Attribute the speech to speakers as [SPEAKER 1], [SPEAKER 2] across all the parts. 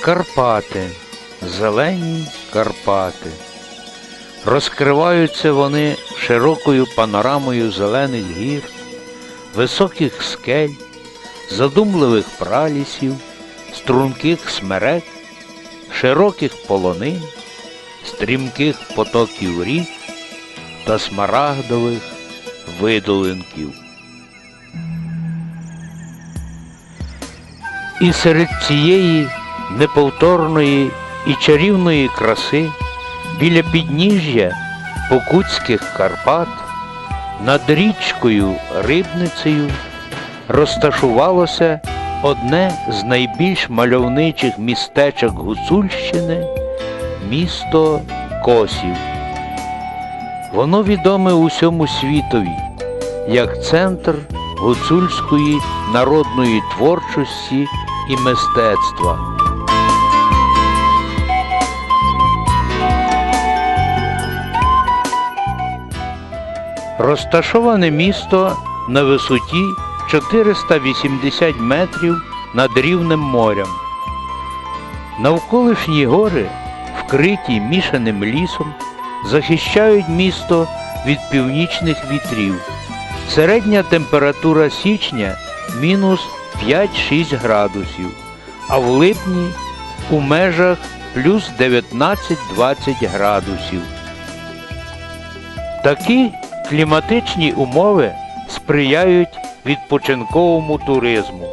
[SPEAKER 1] Карпати, зелені Карпати. Розкриваються вони широкою панорамою зелених гір, високих скель, задумливих пралісів, струнких смерек, широких полонин, стрімких потоків рік та смарагдових видолинків. І серед цієї неповторної і чарівної краси біля підніжжя Покутських Карпат над річкою Рибницею розташувалося одне з найбільш мальовничих містечок Гуцульщини місто Косів. Воно відоме усьому світові як центр гуцульської народної творчості і мистецтва. Розташоване місто на висоті 480 метрів над рівнем морем. Навколишні гори, вкриті мішаним лісом, захищають місто від північних вітрів. Середня температура січня мінус 5-6 градусів, а в липні у межах плюс 19-20 градусів. Такі кліматичні умови сприяють відпочинковому туризму,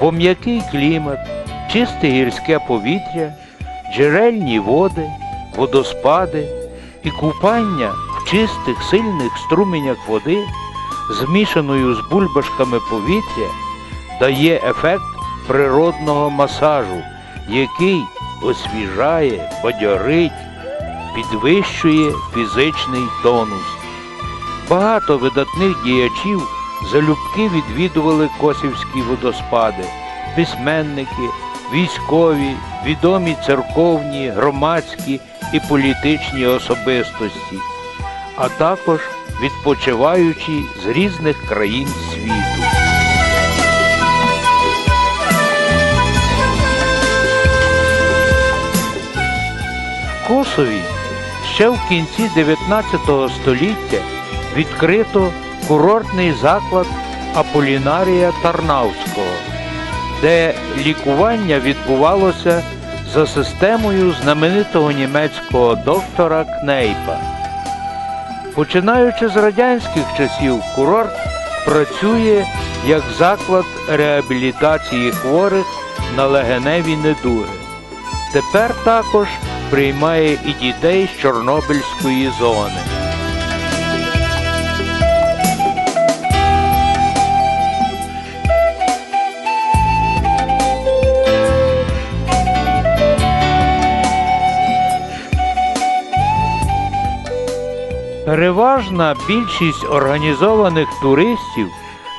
[SPEAKER 1] бо м'який клімат, чисте гірське повітря, джерельні води, водоспади і купання в чистих сильних струменях води, змішаною з бульбашками повітря, дає ефект природного масажу, який освіжає, бадьорить, підвищує фізичний тонус. Багато видатних діячів залюбки відвідували косівські водоспади, письменники, військові, відомі церковні, громадські і політичні особистості, а також відпочиваючі з різних країн світу. В Косові ще в кінці 19 століття відкрито курортний заклад Аполінарія Тарнавського, де лікування відбувалося за системою знаменитого німецького доктора Кнейпа. Починаючи з радянських часів, курорт працює як заклад реабілітації хворих на легеневі недуги. Тепер також приймає і дітей з Чорнобильської зони. Переважна більшість організованих туристів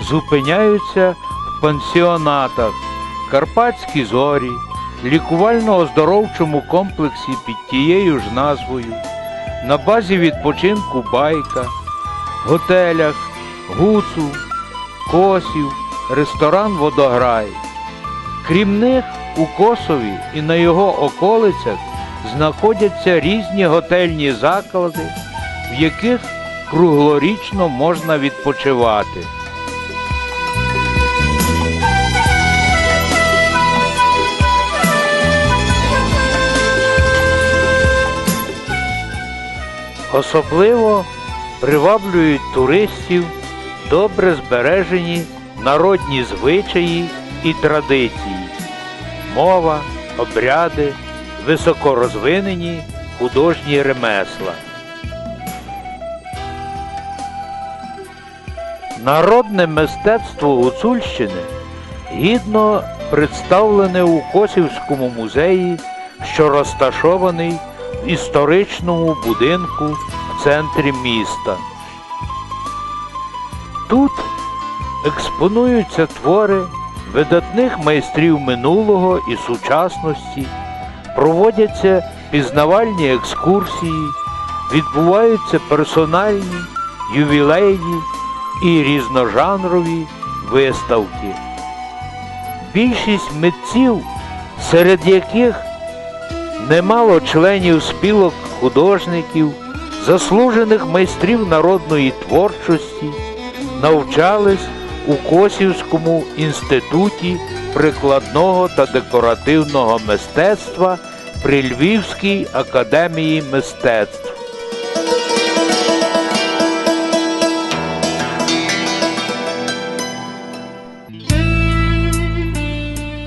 [SPEAKER 1] зупиняються в пансіонатах Карпатські зорі, лікувально-оздоровчому комплексі під тією ж назвою, на базі відпочинку Байка, готелях Гуцу, Косів, ресторан Водограй. Крім них, у Косові і на його околицях знаходяться різні готельні заклади, в яких круглорічно можна відпочивати. Особливо приваблюють туристів добре збережені народні звичаї і традиції, мова, обряди, високорозвинені художні ремесла. Народне мистецтво Гуцульщини гідно представлене у Косівському музеї, що розташований в історичному будинку в центрі міста. Тут експонуються твори видатних майстрів минулого і сучасності, проводяться пізнавальні екскурсії, відбуваються персональні, ювілейні і різножанрові виставки. Більшість митців серед яких немало членів спілок художників, заслужених майстрів народної творчості, навчались у Косівському інституті прикладного та декоративного мистецтва при Львівській академії мистецтв.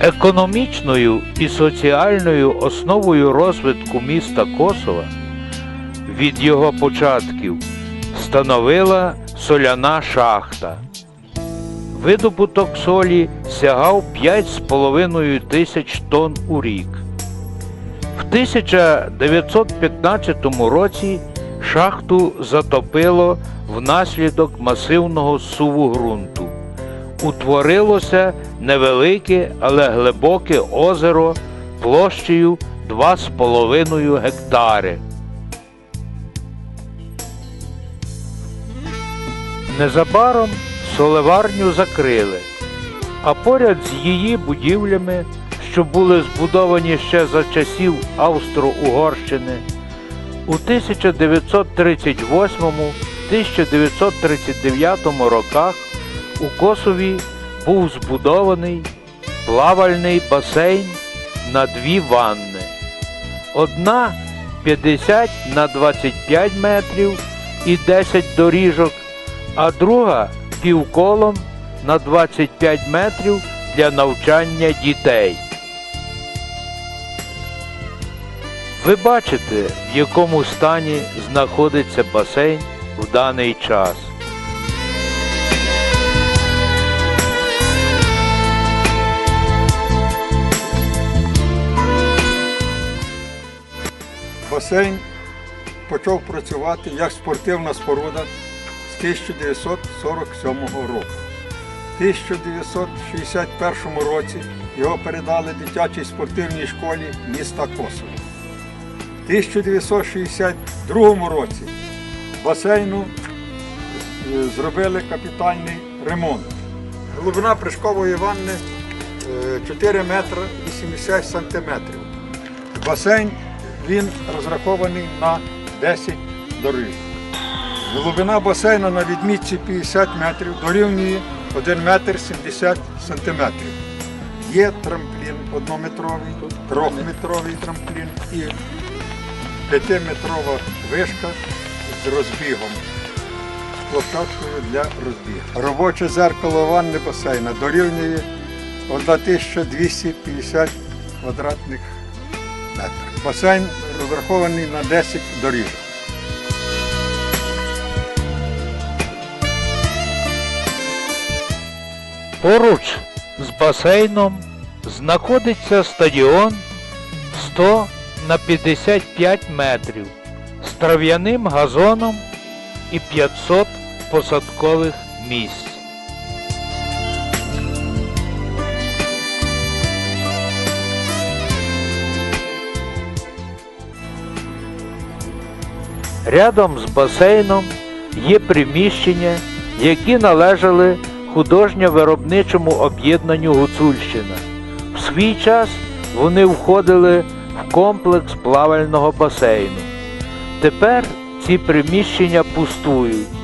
[SPEAKER 1] Економічною і соціальною основою розвитку міста Косова від його початків становила соляна шахта. Видобуток солі сягав 5,5 тисяч тонн у рік. В 1915 році шахту затопило внаслідок масивного суву ґрунту. Утворилося невелике, але глибоке озеро площею 2,5 гектари. Незабаром солеварню закрили, а поряд з її будівлями, що були збудовані ще за часів Австро-Угорщини, у 1938-1939 роках у Косові був збудований плавальний басейн на дві ванни. Одна 50 на 25 метрів і 10 доріжок, а друга півколом на 25 метрів для навчання дітей. Ви бачите, в якому стані знаходиться басейн в даний час.
[SPEAKER 2] Басейн почав працювати як спортивна споруда з 1947 року. В 1961 році його передали дитячій спортивній школі міста Косово. В 1962 році басейну е, зробили капітальний ремонт. Глибина прыжкової ванни е, 4 метри 80 сантиметрів. Басейн він розрахований на 10 доріг. Глибина басейну на відмітці 50 метрів дорівнює 1 метр 70 сантиметрів. Є трамплін однометровий, трьохметровий трамплін і п'ятиметрова вишка з розбігом, з площадкою для розбігу. Робоче зеркало ванни басейна дорівнює 1250 квадратних метрів. Басейн розрахований на 10 доріжок.
[SPEAKER 1] Поруч з басейном знаходиться стадіон 100 на 55 метрів з трав'яним газоном і 500 посадкових місць. Рядом з басейном є приміщення, які належали художньо-виробничому об'єднанню Гуцульщина. В свій час вони входили в комплекс плавального басейну. Тепер ці приміщення пустують.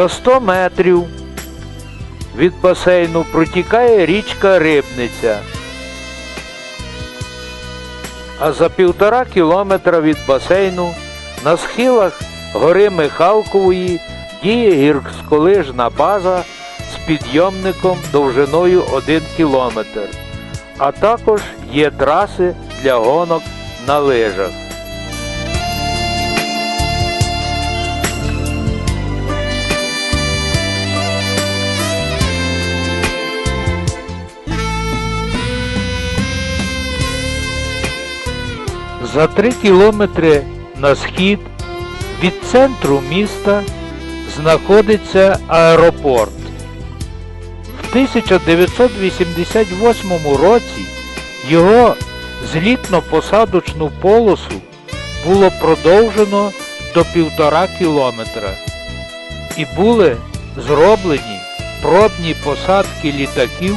[SPEAKER 1] За 100 метрів від басейну протікає річка Рибниця. А за півтора кілометра від басейну на схилах гори Михалкової діє гірськолижна база з підйомником довжиною 1 кілометр, а також є траси для гонок на лижах. За три кілометри на схід від центру міста знаходиться аеропорт. В 1988 році його злітно-посадочну полосу було продовжено до півтора кілометра і були зроблені пробні посадки літаків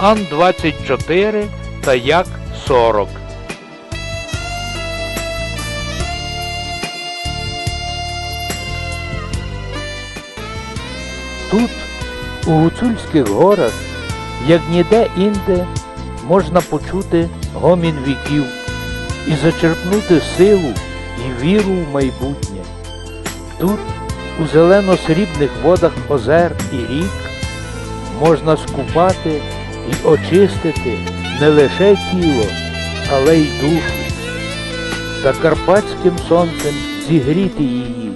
[SPEAKER 1] Ан-24 та Як-40. У Гуцульських горах, як ніде інде, можна почути гомін віків і зачерпнути силу і віру в майбутнє. Тут, у зелено-срібних водах озер і рік, можна скупати і очистити не лише тіло, але й душу, та карпатським сонцем зігріти її.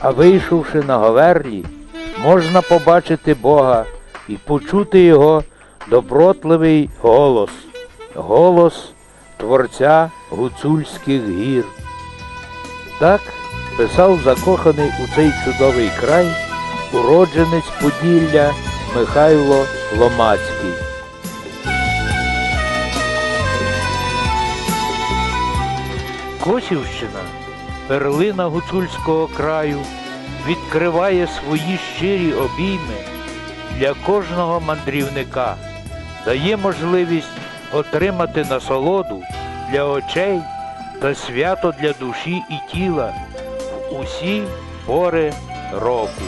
[SPEAKER 1] А вийшовши на Говерлі, можна побачити Бога і почути Його добротливий голос, голос Творця Гуцульських гір. Так писав закоханий у цей чудовий край уродженець Поділля Михайло Ломацький. Косівщина, перлина гуцульського краю, відкриває свої щирі обійми для кожного мандрівника, дає можливість отримати насолоду для очей та свято для душі і тіла в усі пори року.